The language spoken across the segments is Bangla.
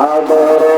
আবার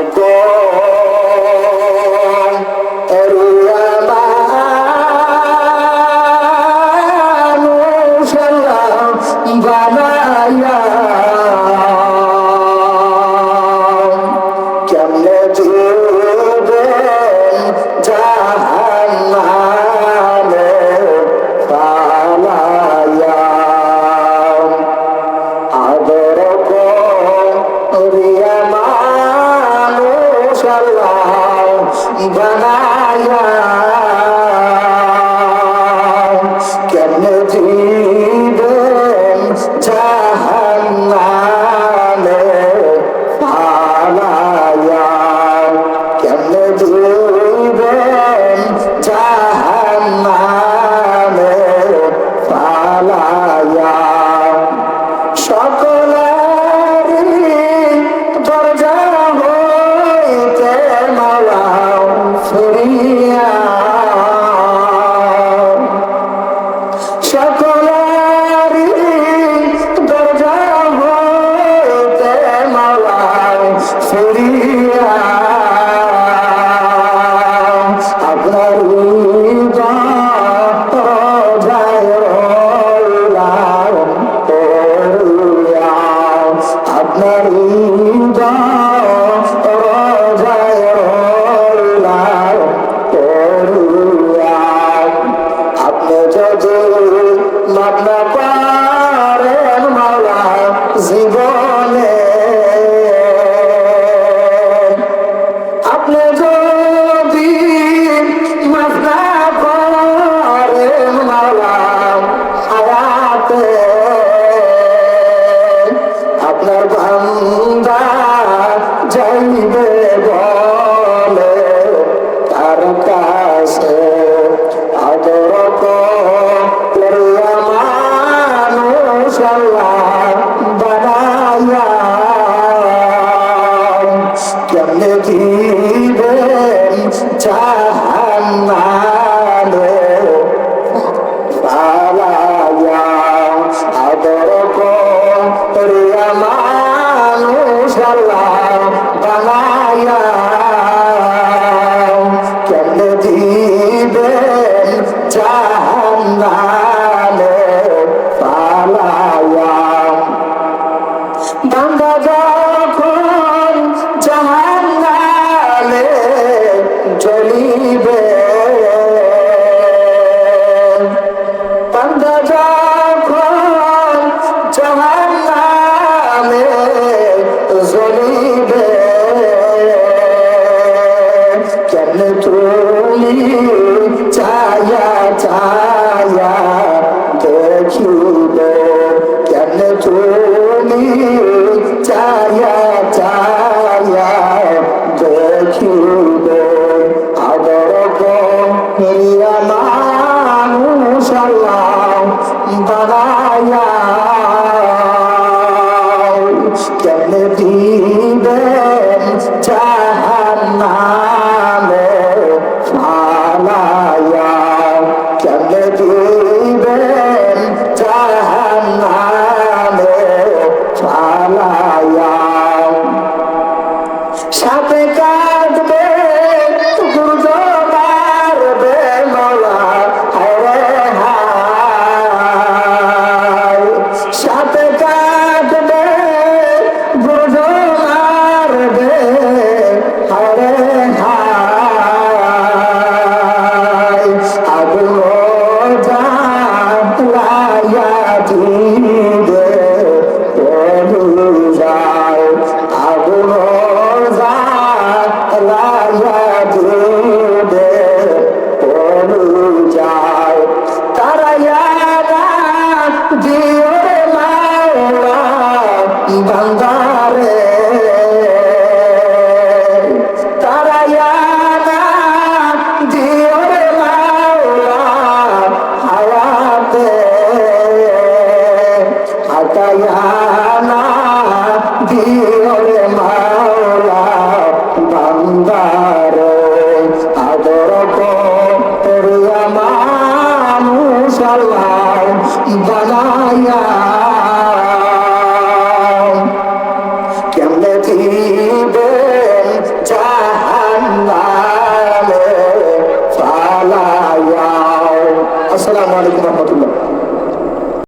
দিবেন জাহান্নামে। পালায়া আদর করিয়া মানুষ আল্লাহ বানায়া কেমনে দিবেন জাহান্নাম? চলি ছায়া ছায়া দেখিব কেন চলি ছায়া ছায়া দেখিব আদর মিয়া মানুষ বাবা আলা পাইয়া